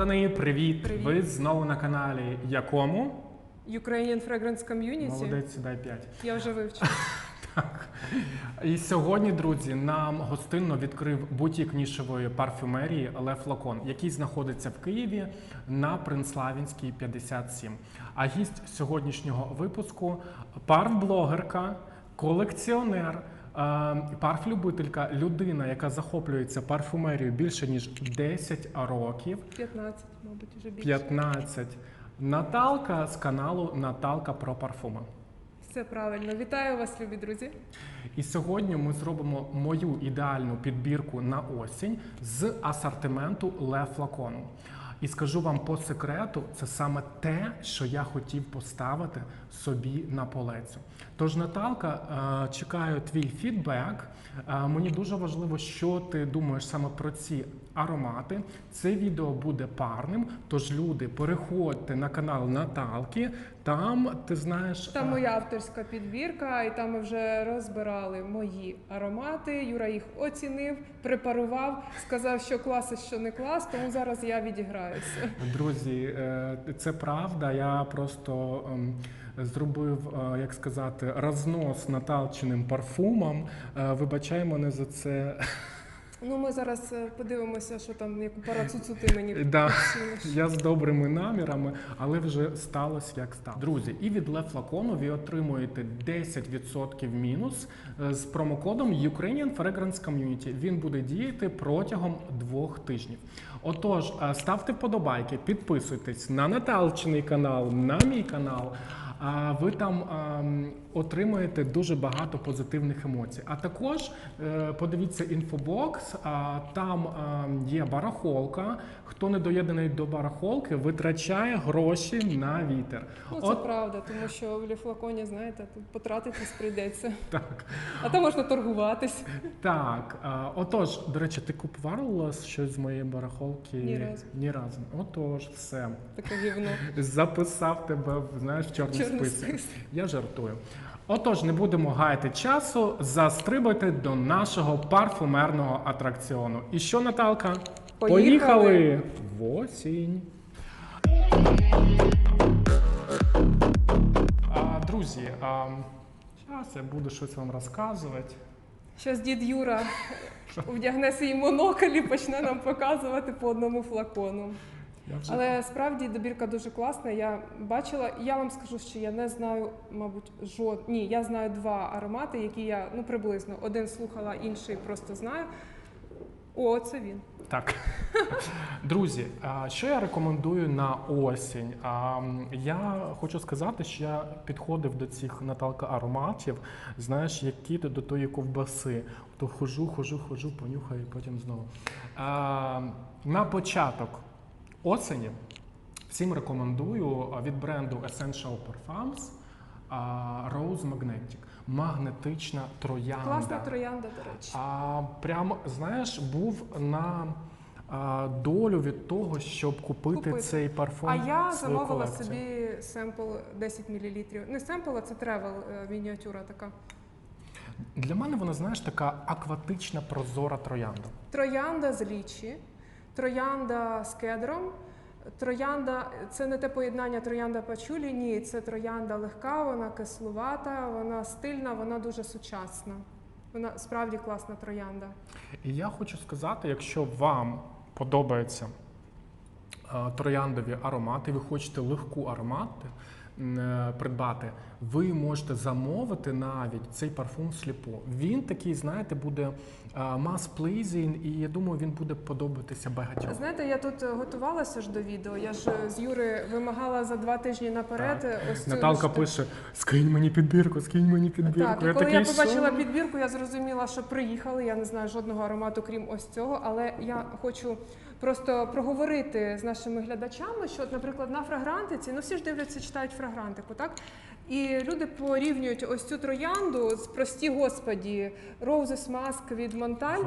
Братани, привіт! Привіт. Ви знову на каналі якому? Ukrainian Fragrance Community. Молодець, дай 5. Я вже вивчила. Так. І сьогодні, друзі, нам гостинно відкрив бутік нішевої парфюмерії Ле Флакон, який знаходиться в Києві на Принславінській 57. А гість сьогоднішнього випуску парфблогерка, колекціонер. Е, Парфлюбителька, людина, яка захоплюється парфумерією більше ніж 10 років, 15, мабуть, вже більше. 15. Наталка з каналу Наталка про парфуми. Все правильно. Вітаю вас, любі друзі. І сьогодні ми зробимо мою ідеальну підбірку на осінь з асортименту Ле Флакону. І скажу вам по секрету, це саме те, що я хотів поставити собі на полецю. Тож, Наталка, е, чекаю твій фідбек. Е, Мені дуже важливо, що ти думаєш саме про ці аромати. Це відео буде парним. Тож, люди, переходьте на канал Наталки. Там ти знаєш Там е, моя авторська підбірка, і там ми вже розбирали мої аромати. Юра їх оцінив, препарував, сказав, що клас, і що не клас, тому зараз я відіграюся. Друзі, е, це правда. Я просто ем, зробив, е, як сказати, рознос наталченим парфумом. Вибачай мене за це. Ну, ми зараз е, подивимося, що там яку парацуцу ти мені Да. Я з добрими намірами, але вже сталося як стало. Друзі, і від Ле Флакону ви отримуєте 10% мінус е, з промокодом Ukrainian Fragrance Community. Він буде діяти протягом двох тижнів. Отож, е, ставте вподобайки, підписуйтесь на Наталчиний канал, на мій канал. Ви там ем, отримуєте дуже багато позитивних емоцій. А також е, подивіться інфобокс, там ем, є барахолка. Хто не доєднаний до барахолки, витрачає гроші на вітер. Ну, це От правда, тому що в ліфлаконі, знаєте, тут потратитись прийдеться. так. А там можна торгуватись. Так, е, отож, до речі, ти купувала щось з моєї барахолки? Ні разу. Ні разу. Отож, все. Таке гівно. Записав тебе знаєш, в чорний Список. Я жартую. Отож, не будемо гаяти часу, застрибайте до нашого парфумерного атракціону. І що, Наталка? Поїхали! В осінь. А, друзі, а, зараз я буду щось вам розказувати. Щас дід Юра вдягне свій монокль і почне нам показувати по одному флакону. Але справді добірка дуже класна. Я бачила, я вам скажу, що я не знаю, мабуть, жод... Ні, я знаю два аромати, які я ну приблизно один слухала, інший просто знаю. О, це він. Так. Друзі, що я рекомендую на осінь? Я хочу сказати, що я підходив до цих Наталка ароматів, знаєш, як кіт до тої ковбаси. То хожу, хожу, хожу, понюхаю, і потім знову. На початок осені всім рекомендую від бренду Essential Parfums Rose Magnetic. Магнетична троянда. Класна троянда, до речі. А прям знаєш, був на а, долю від того, щоб купити, Купити. цей парфум. А я замовила колекцію. собі семпл 10 мл. Не семпл, а це тревел е, мініатюра така. Для мене вона, знаєш, така акватична прозора троянда. Троянда з лічі, троянда з кедром. Троянда це не те поєднання троянда пачулі, ні, це троянда легка, вона кислувата, вона стильна, вона дуже сучасна. Вона справді класна троянда. І я хочу сказати, якщо вам подобаються трояндові аромати, ви хочете легку аромати е, придбати, ви можете замовити навіть цей парфум сліпо. Він такий, знаєте, буде мас-плейзін, і я думаю, він буде подобатися багатьом. Знаєте, я тут е, готувалася ж до відео. Я ж е, з Юри вимагала за два тижні наперед. е, Ось Наталка штуку. пише: скинь мені підбірку, скинь мені підбірку. Так, і коли такий, я побачила «Що?» підбірку, я зрозуміла, що приїхали. Я не знаю жодного аромату, крім ось цього. Але я хочу просто проговорити з нашими глядачами, що, от, наприклад, на фрагрантиці, ну всі ж дивляться, читають фрагрантику, так? І люди порівнюють ось цю троянду з прості господі Roses Mask від Монталь.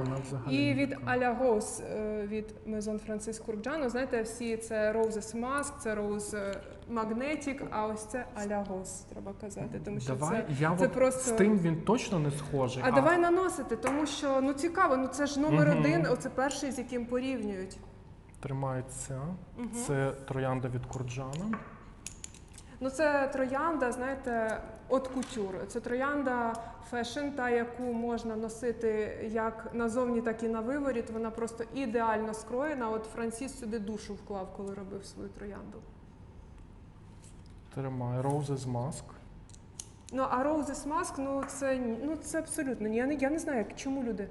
І від. Аля Роуз е, від Мезон Франциск Kurkdjian. Знаєте, всі це Roses Mask, це Rose Magnetic, а ось це Аля Роуз, треба казати. Тому що Давай, це, я це от просто... з тим він точно не схожий. А, давай наносити, тому що ну цікаво, ну це ж номер Мгм. один, оце перший, з яким порівнюють. Тримається. Мгм. Це троянда від Курджана. Ну, це троянда, знаєте, от кутюр. Це троянда фешн, та яку можна носити як назовні, так і на виворіт. Вона просто ідеально скроєна. От Франсіс сюди душу вклав, коли робив свою троянду. Тримає Roses Mask. Ну а Roses Mask, ну це ну це абсолютно. Я не я не знаю, чому люди.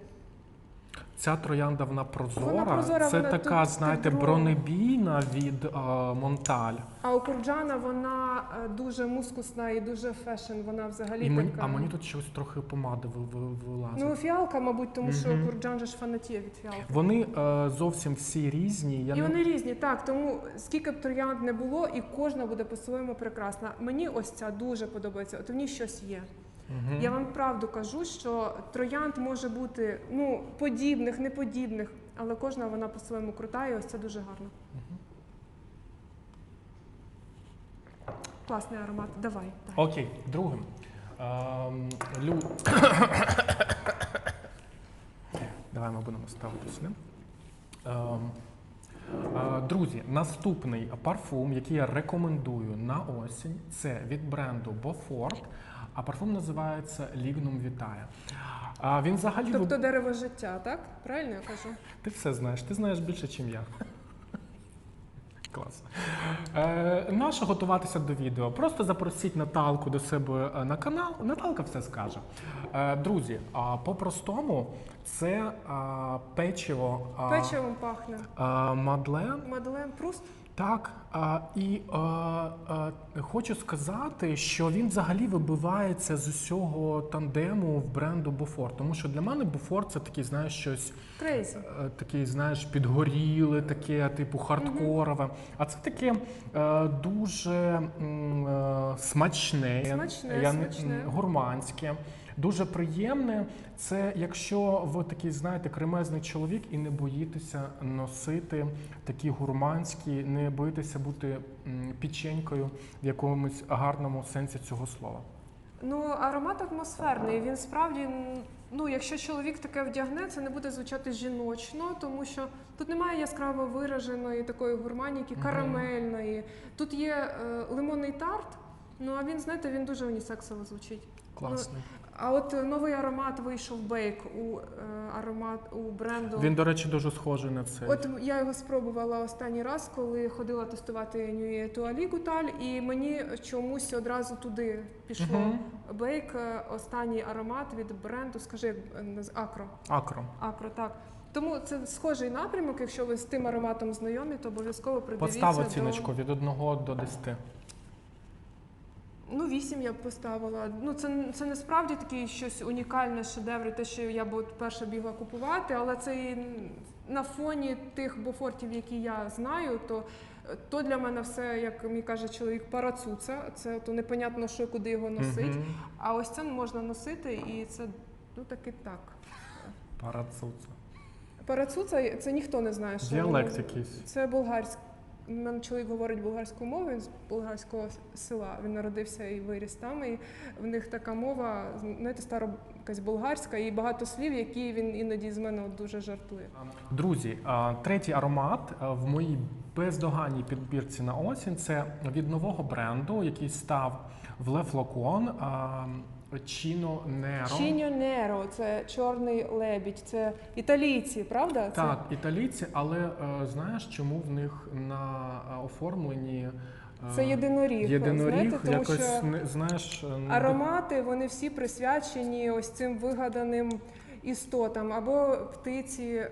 Ця троянда вона прозора. Вона прозора, Це вона така, тут знаєте, стебло. бронебійна від е, Монталь. А у Курджана вона е, дуже мускусна і дуже фешн. Вона взагалі І мені, така. а мені тут щось трохи помади ви- ви- вилазить. Ну, фіалка, мабуть, тому що Мгм. Курджан же ж фанатіє від фіалки. Вони е, зовсім всі різні. Я і не... вони різні, так. Тому скільки б троянд не було, і кожна буде по-своєму прекрасна. Мені ось ця дуже подобається. От в ній щось є. Мгм. Я вам правду кажу, що троянд може бути ну подібних, неподібних, але кожна вона по-своєму крута, і ось це дуже гарно. Класний аромат. Давай. давай. Окей, другим. Ем, лю... Давай ми будемо ставити сюди. Ем, е, Друзі, наступний парфум, який я рекомендую на осінь, це від бренду Beaufort, а парфум називається Lignum Vitae. А Він взагалі Тобто дерево життя, так? Правильно я кажу? ти все знаєш, ти знаєш більше, ніж я. Клас. Е, нащо готуватися до відео? Просто запросіть Наталку до себе е, на канал. Наталка все скаже. Е, друзі, а по-простому це а, печиво а, Печивом пахне. а, Мадлен. Мадлен Пруст. Так, а, і а, а, хочу сказати, що він взагалі вибивається з усього тандему в бренду Beaufort. Тому що для мене Beaufort це такий, знаєш, щось Крейзі. е, такий, знаєш, підгоріле, таке, типу, хардкорове. А це таке е, дуже м, е, смачне, Смачне, я смачне. гурманське. Дуже приємне. Це якщо ви такий, знаєте, кремезний чоловік і не боїтеся носити такі гурманські, не боїтеся бути м, печенькою в якомусь гарному сенсі цього слова. Ну, аромат атмосферний. Він справді, ну, якщо чоловік таке вдягне, це не буде звучати жіночно, тому що тут немає яскраво вираженої такої гурманіки, карамельної. Тут є е, лимонний тарт. Ну а він, знаєте, він дуже унісексово звучить. Класний. А от новий аромат вийшов бейк у е, аромат у бренду. Він, до речі, дуже схожий на цей. От я його спробувала останній раз, коли ходила тестувати Нює Туалі Гуталь, і мені чомусь одразу туди пішло. Мгм. Бейк, останній аромат від бренду, скажи, Акро. Акро. Акро, так. Тому це схожий напрямок. Якщо ви з тим ароматом знайомі, то обов'язково придивіться Постав до... від 1 до 10. Ну, вісім я б поставила. Ну, це, це не справді такий щось унікальне шедевр, те, що я б от перша бігла купувати, але це і на фоні тих бофортів, які я знаю, то, то для мене все, як мені каже чоловік, парацуца. Це то непонятно, що куди його носить. Мгм. А ось це можна носити, і це ну таки так. Парацуца. Парацуца це ніхто не знає, що Діалект якийсь. Це болгарськ. У мене чоловік говорить болгарською мовою, він з болгарського села. Він народився і виріс там. І в них така мова, знаєте, стара якась болгарська, і багато слів, які він іноді з мене дуже жартує. Друзі, третій аромат в моїй бездоганній підбірці на осінь це від нового бренду, який став в Le Flacon Неро. Чіно Неро, це чорний лебідь, це італійці, правда? Так, італійці, але е, знаєш, чому в них на е, оформленні е, Це, це єдиноріг. єдиноріг знаєте, тому якось що не знаєш. не аромати вони всі присвячені ось цим вигаданим. Істотам або птиці е,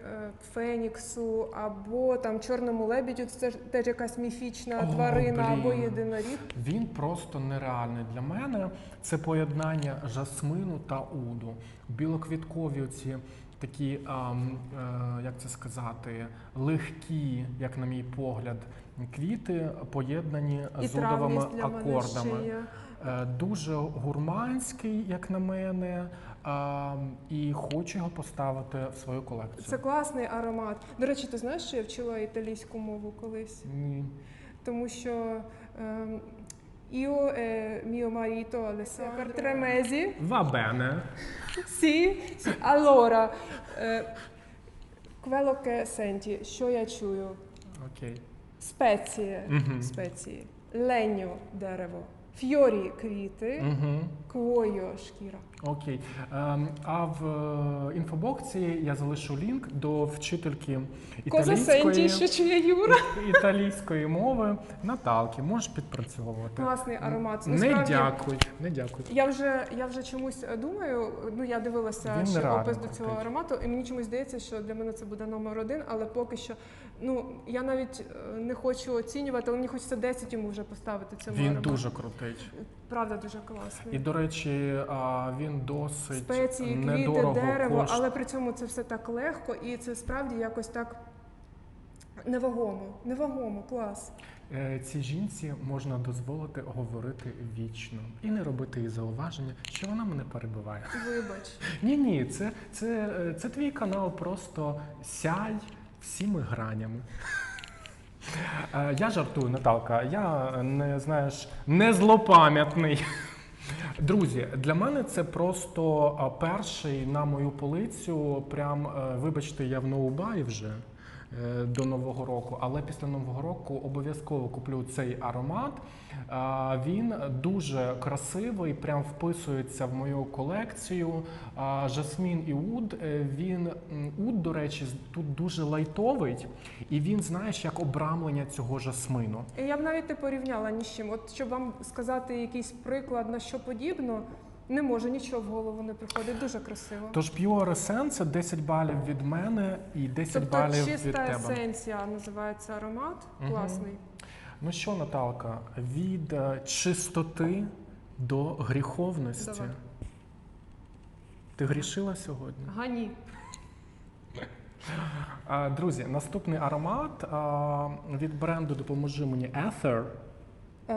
Феніксу, або там чорному лебідю, це ж теж якась міфічна О, тварина, або блін. єдиноріг. Він просто нереальний для мене. Це поєднання жасмину та уду. Білоквіткові оці такі, ам, е, як це сказати, легкі, як на мій погляд, квіти поєднані І з удовими акордами. Е, Дуже гурманський, як на мене, ам, і хочу його поставити в свою колекцію. Це класний аромат. До речі, ти знаєш, що я вчила італійську мову колись? Ні. Тому що ем, io e mio marito Alessandro per tre mesi Va bene. Sì, sì. Allora, eh, quello che senti, що я чую? Окей. спеції, Мгм. спеції, леньо дерево, фьорі квіти, Угу. квойо шкіра. Окей. Ем, а в е, інфобоксі я залишу лінк до вчительки італійської, Юра. італійської мови Наталки. Можеш підпрацьовувати. Класний аромат. Не Насправді, дякую, не дякую. Я вже я вже чомусь думаю. Ну я дивилася ще опис до цього аромату, і мені чомусь здається, що для мене це буде номер один, але поки що. Ну я навіть е, не хочу оцінювати, але мені хочеться 10 йому вже поставити цьому Він аромату. дуже крутий. правда дуже класний. І до речі, а, він досить Спеції, квіти, недорого дерево, коштує. але при цьому це все так легко, і це справді якось так невагомо. Невагомо, клас. Е, Цій жінці можна дозволити говорити вічно і не робити їй зауваження, що вона мене перебиває. Вибач. Ні, ні, це, це, е, це твій канал, просто сяй всіми гранями. Е, Я жартую, Наталка. Я не знаєш, не злопам'ятний. Друзі, для мене це просто перший на мою полицю. Прям, е, вибачте, я в ноубаї вже е, до Нового року, але після Нового року обов'язково куплю цей аромат. Він дуже красивий, прям вписується в мою колекцію. Жасмін і уд. е, Він уд, до речі, тут дуже лайтовий, і він, знаєш, як обрамлення цього жасмину. Я б навіть не порівняла ні з чим. От щоб вам сказати якийсь приклад на що подібно, не можу, нічого в голову не приходить. Дуже красиво. Тож Pure Essence 10 балів від мене і 10 тобто балів від чиста есенція називається аромат. Мгм. Класний. Ну що, Наталка, від е, чистоти до гріховності. Давай. Ти грішила сьогодні? Гані. А, Друзі, наступний аромат від бренду Допоможи мені Ether.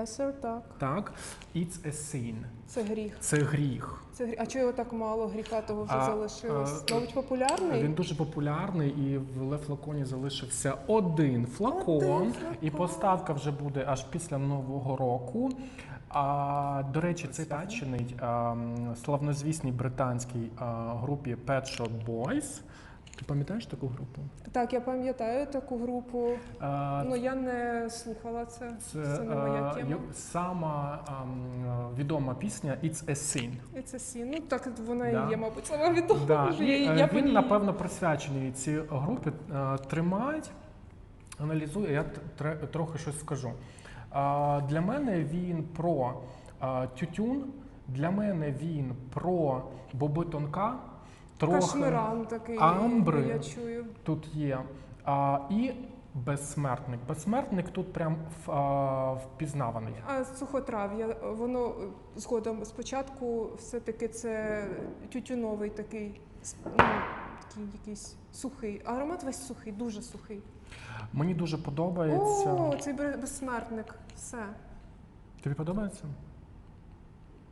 Есер, так. Так, It's a sin. Це гріх. Це гріх. Це гріх. А чого його так мало? Гріха того вже А, залишилось. а, Мабуть, популярний. Він дуже популярний, і в Ле Флаконі залишився один флакон, Один і поставка вже буде аж після нового року. А, до речі, цей тачений славнозвісній британській а, групі Pet Shop Boys. Ти пам'ятаєш таку групу? Так, я пам'ятаю таку групу. А, Ну я не слухала це. це Це не моя тема. сама ам, відома пісня It's a Sin. І це сі. Ну так вона Да. і є, мабуть, сама відома. Да, вже. і, Я, е, я він, ній- напевно, присвячений цій групі. Е, Тримають, аналізує, я трохи щось скажу. Для мене він про тютюн, для мене він про боби тонка, трохи Кашмиран такий. амбри. Я чую. тут є. А, і безсмертник. Безсмертник тут прям в- а, впізнаваний. А сухотрав'я, воно е, згодом спочатку все-таки це тютюновий такий, ну, такий якийсь сухий. Аромат весь сухий, дуже сухий. Мені дуже подобається. О, цей безсмертник. Все. Тобі подобається?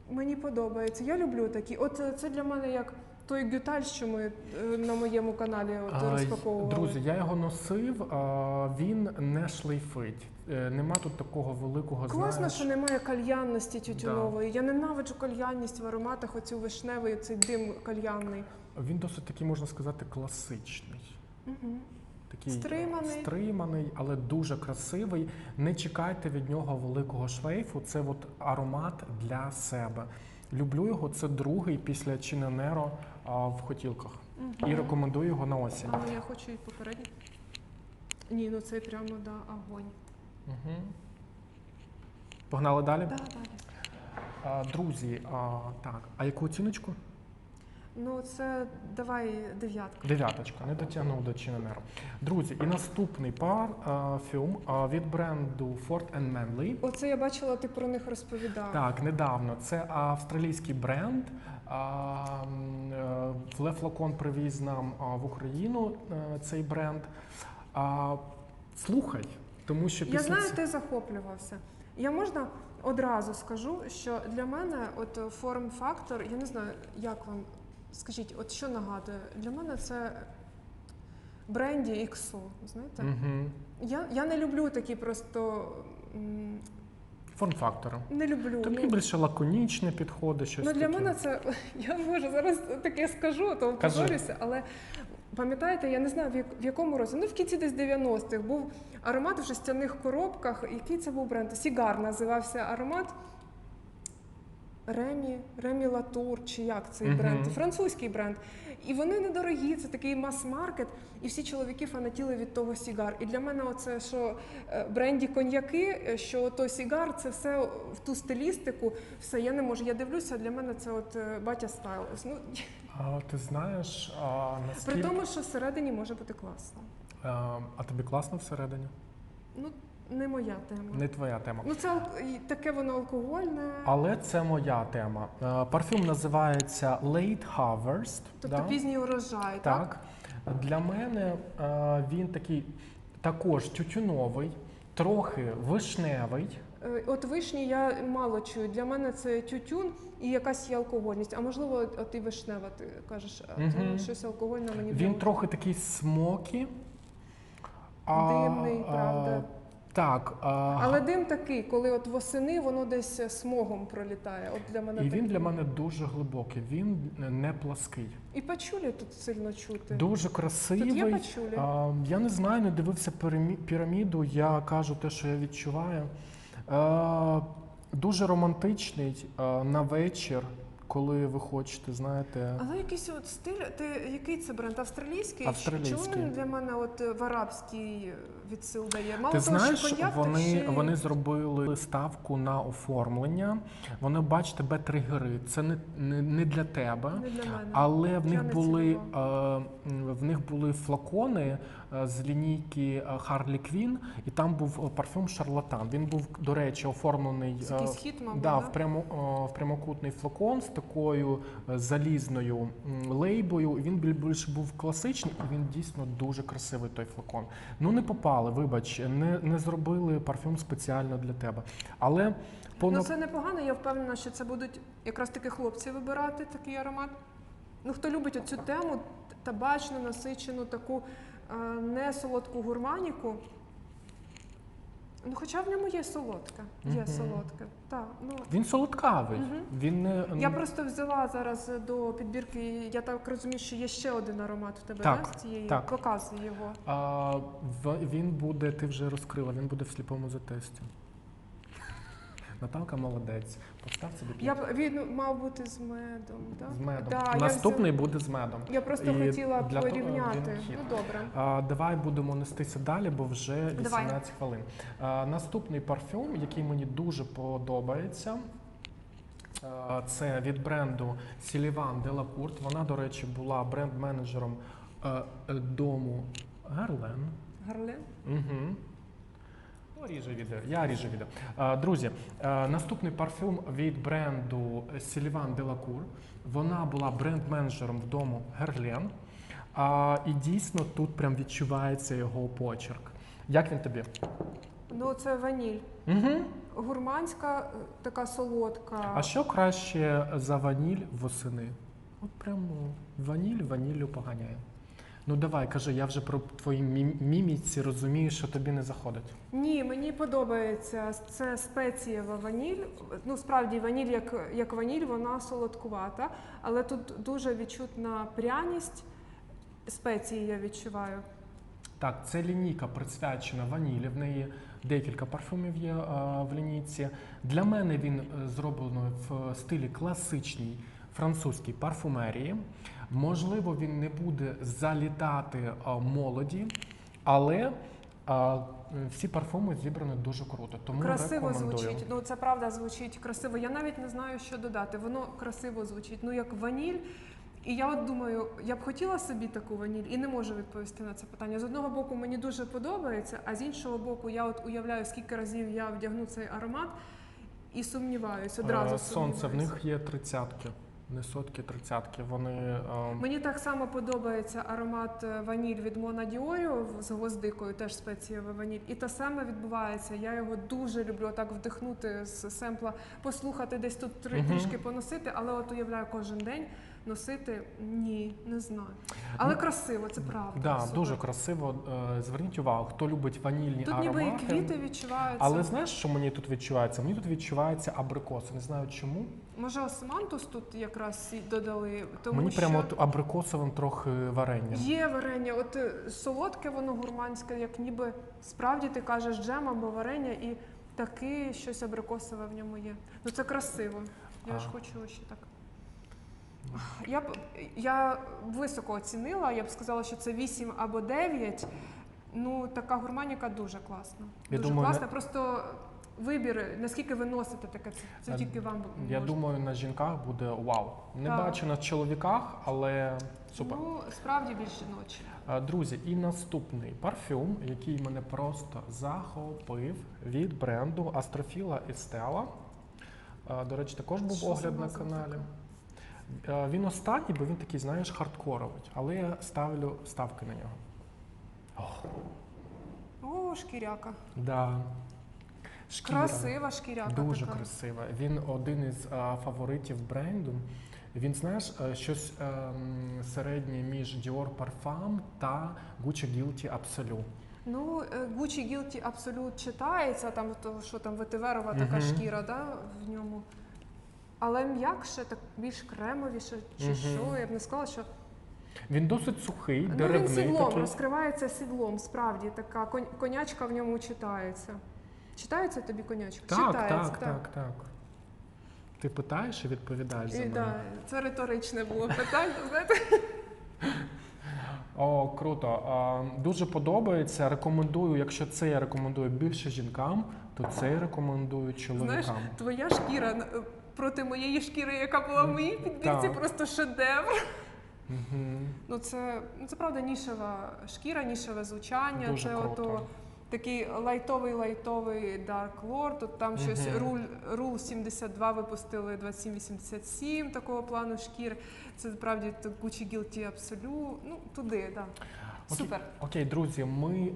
Мені подобається. Я люблю такі. От е, це для мене як той гюталь, що ми е, на моєму каналі от, розпаковували. Друзі, я його носив, а, він не шлейфить. Е, Нема тут такого великого Класно, знаєш, що немає кальянності тютюнової. Я ненавиджу кальянність в ароматах, оцю вишневий, цей дим кальянний. Він досить такий, можна сказати, класичний. Угу. Такий Стриманий. стриманий, але дуже красивий. Не чекайте від нього великого шлейфу. Це от аромат для себе. Люблю його. Це другий після Чиненеро а, в хотілках. І рекомендую його на осінь. Але я хочу і попередній. Ні, ну це прямо да, огонь. Угу. Погнали далі. Да, далі. А, друзі, а, так, а яку оціночку? Ну це давай дев'ятка. Дев'яточка, не дотягнув до Чиненеро. Друзі, і наступний парфюм а, від бренду Ford Manley. Оце я бачила, ти про них розповідав. Так, недавно. Це австралійський бренд. А, е, Флакон привіз нам а, в Україну е, цей бренд. А, слухай, тому що Я знаю, ц- ти захоплювався. Я можна одразу скажу, що для мене от форм-фактор, я не знаю, як вам скажіть, от що нагадує? Для мене це бренді XO, знаєте? Мгм. Я, я не люблю такі просто. форм-фактори. Не люблю. Тобі більше лаконічне підходить, щось Ну для таке. мене це я може зараз таке скажу, то повторюся, але Пам'ятаєте, я не знаю в, в якому році, ну в кінці десь 90-х був аромат в жестяних коробках. Який це був бренд? Сігар називався аромат. Ремі, Ремі Латур, чи як цей бренд? Французький бренд. І вони недорогі, це такий мас-маркет, і всі чоловіки фанатіли від того сігар. І для мене оце, що е, бренді коньяки, е, що то сігар, це все в ту стилістику, все я не можу. Я дивлюся, для мене це от е, батя стайл. Ну, А ти знаєш, а, при тому, що всередині може бути класно. а, а тобі класно всередині? Ну, не моя тема. Не твоя тема. Ну, це таке воно алкогольне. Але це моя тема. Е, Парфюм називається Late Harvest. Тобто да? пізній урожай, так? Так. Для мене е, він такий також тютюновий, трохи вишневий. Е, От вишні я мало чую. Для мене це тютюн і якась є алкогольність. А можливо, от і вишнева, ти кажеш, а то щось алкогольне мені Він прямо- трохи такий смокі. Димний, правда. Так. а, Але дим такий, коли от восени воно десь смогом пролітає. От для мене і він такий. для мене дуже глибокий, він не плаский. І пачулі тут сильно чути. Дуже Тут є красивий. пачулі. А, я не знаю, не дивився пірамі- піраміду. Я кажу те, що я відчуваю. А, дуже романтичний а, на вечір, коли ви хочете, знаєте. Але якийсь от стиль, ти який це бренд? Австралійський? Австралійський. Чому він для мене от в арабський відсил дає? Мало Ти того, знаєш, що коньяк, вони, ще вони зробили ставку на оформлення. Вони бачать тебе тригери. Це не, не, не для тебе. не для мене. Але в них були е, в них були флакони е, з лінійки Харлі Квін, і там був е, парфюм Шарлатан. Він був, до речі, оформлений е, якийсь хіт, мабуть, да, в, прямо, в прямокутний флакон з такою е, залізною лейбою. Він біль- більше був класичний, і він дійсно дуже красивий той флакон. Ну не попали, вибач, не, не зробили парфюм спеціально для тебе. Але по Ну це непогано, я впевнена, що це будуть якраз таки хлопці вибирати такий аромат. Ну, хто любить оцю тему, табачну, насичену, таку е, не солодку гурманіку. Ну, хоча в ньому є солодка. Є Мгм. солодка. Так, ну, він солодкавий. Мгм. Він не я просто взяла зараз до підбірки, я так розумію, що є ще один аромат у тебе, Так, да, з цієї так. Показуй його. А, в, він буде, ти вже розкрила, він буде в сліпому затесті. Наталка молодець. Постав собі Я б- він мав бути з медом, так? з медом. Да, я Наступний буде з медом. Я просто І хотіла для того порівняти. він. Ну добре. А, давай будемо нестися далі, бо вже 18 Давай. хвилин. А, наступний парфюм, який мені дуже подобається. а, Це від бренду de la Вона, до речі, була бренд-менеджером е, е, дому Герлен. Гарлен. Угу. Ну, ріже відео. Я ріжу відео. Друзі, наступний парфюм від бренду Sylvain Delacour. Вона була бренд-менеджером в дому Герлен. І дійсно тут прям відчувається його почерк. Як він тобі? Ну це ваніль. Угу. Гурманська, е, така солодка. А що краще за ваніль восени? От прямо ваніль ваніллю поганяє. Ну давай, кажи, я вже про твої мі- міміці розумію, що тобі не заходить. Ні, мені подобається. Це спецієва ваніль. Ну, справді, ваніль як, як ваніль, вона солодкувата, але тут дуже відчутна пряність. Спеції я відчуваю. Так, це лінійка присвячена ванілі. В неї декілька парфумів є е, в лінійці. Для мене він е, зроблений в стилі класичній французькій парфумерії. Можливо, він не буде залітати е, молоді, але е, всі парфуми зібрані дуже круто. Тому красиво рекомендую. звучить. Ну це правда звучить красиво. Я навіть не знаю, що додати. Воно красиво звучить. Ну як ваніль. І я от думаю, я б хотіла собі таку ваніль і не можу відповісти на це питання. З одного боку, мені дуже подобається, а з іншого боку, я от уявляю, скільки разів я вдягну цей аромат і сумніваюсь, одразу Е, Сонце, в них є тридцятки, не сотки, тридцятки. Вони е, Мені так само подобається аромат е, ваніль від Мона Діоріо з гвоздикою, теж спецієва ваніль. І те саме відбувається. Я його дуже люблю так вдихнути з семпла, послухати десь тут три трішки поносити, але от уявляю кожен день носити ні, не знаю. Але Ну, красиво, це правда. Да, супер. дуже красиво. Е, Зверніть увагу, хто любить ванільні Тут аромати. ніби і квіти відчуваються. Але знаєш, що мені тут відчувається? Мені тут відчувається абрикос. Не знаю чому. Може, османтус тут якраз і додали, тому Мені що прямо от абрикосовим трохи варення. є варення, от е, солодке, воно гурманське, як ніби справді ти кажеш джем або варення, і таке щось абрикосове в ньому є. Ну це красиво. Я ж хочу ще так. Я б я високо оцінила, я б сказала, що це 8 або 9. Ну, така гурманіка дуже класна. Я дуже думаю, класна. Просто вибір, наскільки ви носите таке, це, це тільки вам Я можна. думаю, на жінках буде вау. Не Так. бачу на чоловіках, але супер. Ну, справді більш жіночі. Друзі, і наступний парфюм, який мене просто захопив від бренду Астрофіла Estella. Е, До речі, також був Що огляд на каналі. Е, Він останній, бо він такий, знаєш, хардкоровий, але я ставлю ставки на нього. Ох, О, шкіряка. да. Шкіра. Красива шкіряка. Дуже така. красива. Він один із е, фаворитів бренду. Він, знаєш, е, щось ем, середнє між Dior Parfum та Gucci Guilty Absolute. Ну, е, Gucci Guilty Absolute читається, там то, що там ветиверова така Мгм. шкіра, да, в ньому. Але м'якше, так більш кремовіше, чи Мгм. що. Я б не сказала, що Він досить сухий, ну, він деревний сідлом такий. розкривається сідлом, справді така кон- конячка в ньому читається. Читається тобі конячка? Так, читається, так, так, так. Ти питаєш і відповідаєш за І, мене. да, це риторичне було питання, знаєте. О, круто. А, дуже подобається. Рекомендую, якщо це я рекомендую більше жінкам, то це я рекомендую чоловікам. Знаєш, твоя шкіра е, проти моєї шкіри, яка була в моїй підбірці, Так. просто шедевр. Ну це, ну, це правда нішева шкіра, нішеве звучання. Дуже це круто. ото такий лайтовий лайтовий Dark Lord. Тут там щось руль, рул 72 випустили 2787 такого плану шкір. Це справді Gucci Guilty Absolute. Ну туди, так. Да. Окей. Супер. Окей, друзі, ми е,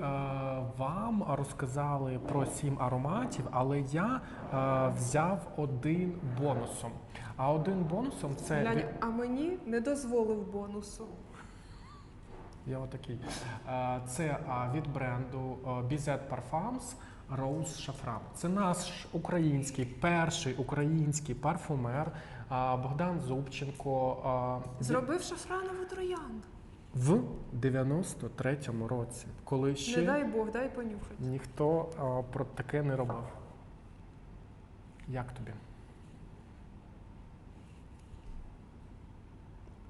вам розказали про сім ароматів, але я е, взяв один бонусом. А один бонусом це Глянь, від- а мені не дозволив бонусу. я отакий. Е, це е, від бренду е, Bizet Parfums Rose Chafran. Це наш український, перший український парфумер е, Богдан Зубченко. е, Зробив шафранову троянду. В 93-му році, коли ще Не дай Бог, дай понюхати. Ніхто а, про таке не робив. Як тобі?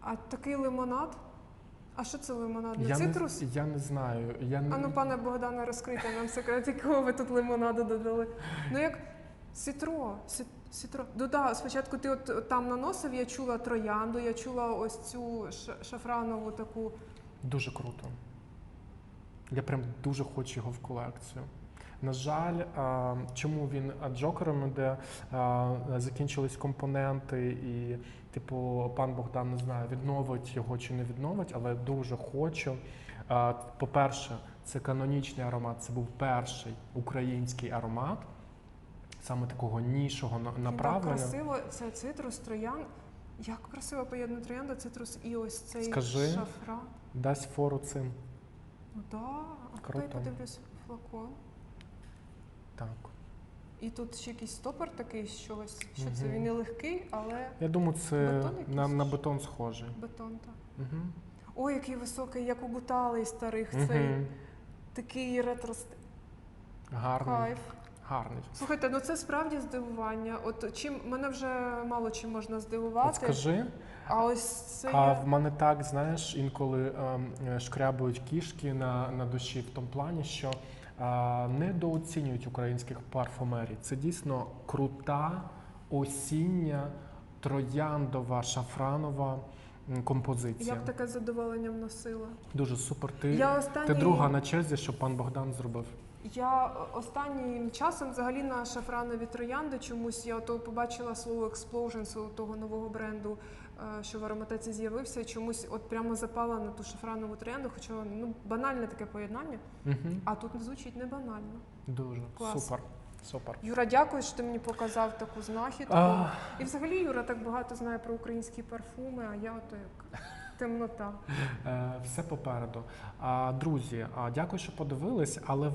А такий лимонад? А що це лимонад? Я Цитрус? не, я не знаю. Я не... А ну, пане Богдане, розкрийте нам секрет, якого ви тут лимонаду додали. Ну як сітро, сі- сітро. Ну да, спочатку ти от, там наносив, я чула троянду, я чула ось цю шафранову таку. Дуже круто. Я прям дуже хочу його в колекцію. На жаль, чому він джокером іде, закінчились компоненти, і, типу, пан Богдан не знаю, відновить його чи не відновить, але дуже хочу. По-перше, це канонічний аромат, це був перший український аромат, саме такого нішого на- Так направлення. красиво, це цитрус, троян. Як красиво поєднана троянда, цитрус і ось цей Скажи. шафран. Дасть фору цим. Ну да, а Круто. я подивлюсь флакон. Так. І тут ще якийсь стопор такий чогось. Що це? Він не легкий, але Я думаю, це Бетон якийсь? на, на бетон схожий. бетон так. Угу. Ой, який високий, як у буталей старих. Цей Угу. такий ретрост. Гарний. Кайф. Гарний. Слухайте, ну це справді здивування. От чим мене вже мало чим можна здивувати. От скажи, А ось це а в мене так, знаєш, інколи е, шкрябують кішки на, на душі в тому плані, що е, недооцінюють українських парфумерів. Це дійсно крута осіння трояндова шафранова композиція. я б таке з задоволенням носила. Дуже супер. Ти, Я останній... ти друга на черзі, що пан Богдан зробив. Я останнім часом взагалі на шафранові троянди чомусь я то побачила слово explosions у того нового бренду, е, що в ароматеці з'явився, чомусь от прямо запала на ту шафранову троянду, хоча ну банальне таке поєднання, Угу. а тут звучить не банально. Дуже Клас. супер. Супер. Юра, дякую, що ти мені показав таку знахідку. А, І взагалі Юра так багато знає про українські парфуми, а я ото як темнота. Е, Все попереду. Друзі, дякую, що подивились, але е,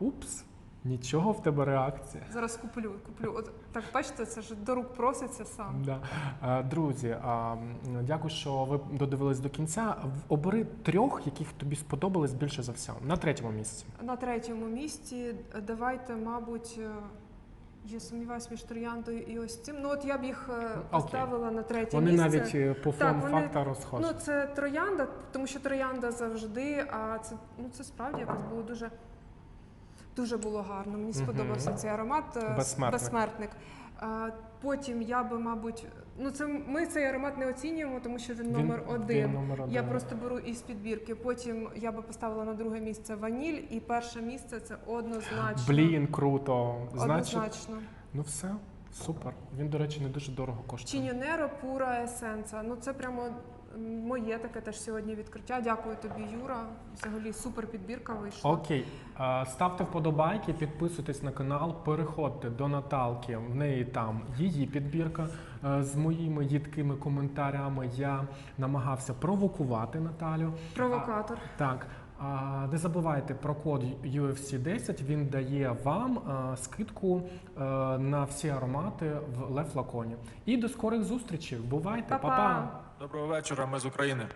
упс, Нічого в тебе реакція. Зараз куплю, куплю. От так бачите, це ж до рук проситься сам. Да. Е, Друзі, дякую, що ви додивились до кінця. Обери трьох, яких тобі сподобались більше за все. На третьому місці. На третьому місці давайте, мабуть, я сумніваюся між трояндою і ось цим. Ну от я б їх поставила поставила на третє Вони місце. навіть е, по Так, вони- форм-фактору схожі. Ну, це троянда, тому що троянда завжди, а це, ну, це справді якось було дуже, дуже було гарно. Мені сподобався цей аромат е, Безсмертник. безсмертник. Потім я би, мабуть, ну це ми цей аромат не оцінюємо, тому що він номер один. Він номер один. Я просто беру із підбірки. Потім я би поставила на друге місце ваніль, і перше місце це однозначно. Блін, круто. Значить, однозначно. ну все, супер. Він, до речі, не дуже дорого коштує. Чіньонеро пура есенца. Ну це прямо моє таке теж сьогодні відкриття. Дякую тобі, Юра. Взагалі супер підбірка вийшла. Окей, Е, ставте вподобайки, підписуйтесь на канал, переходьте до Наталки. В неї там її підбірка. Е, З моїми їдкими коментарями я намагався провокувати Наталю. Провокатор. Так. А не забувайте про код UFC 10, Він дає вам скидку е, на всі аромати в лефлаконі. І до скорих зустрічей. Бувайте, Па-па. Па-па. Доброго вечора, ми з України.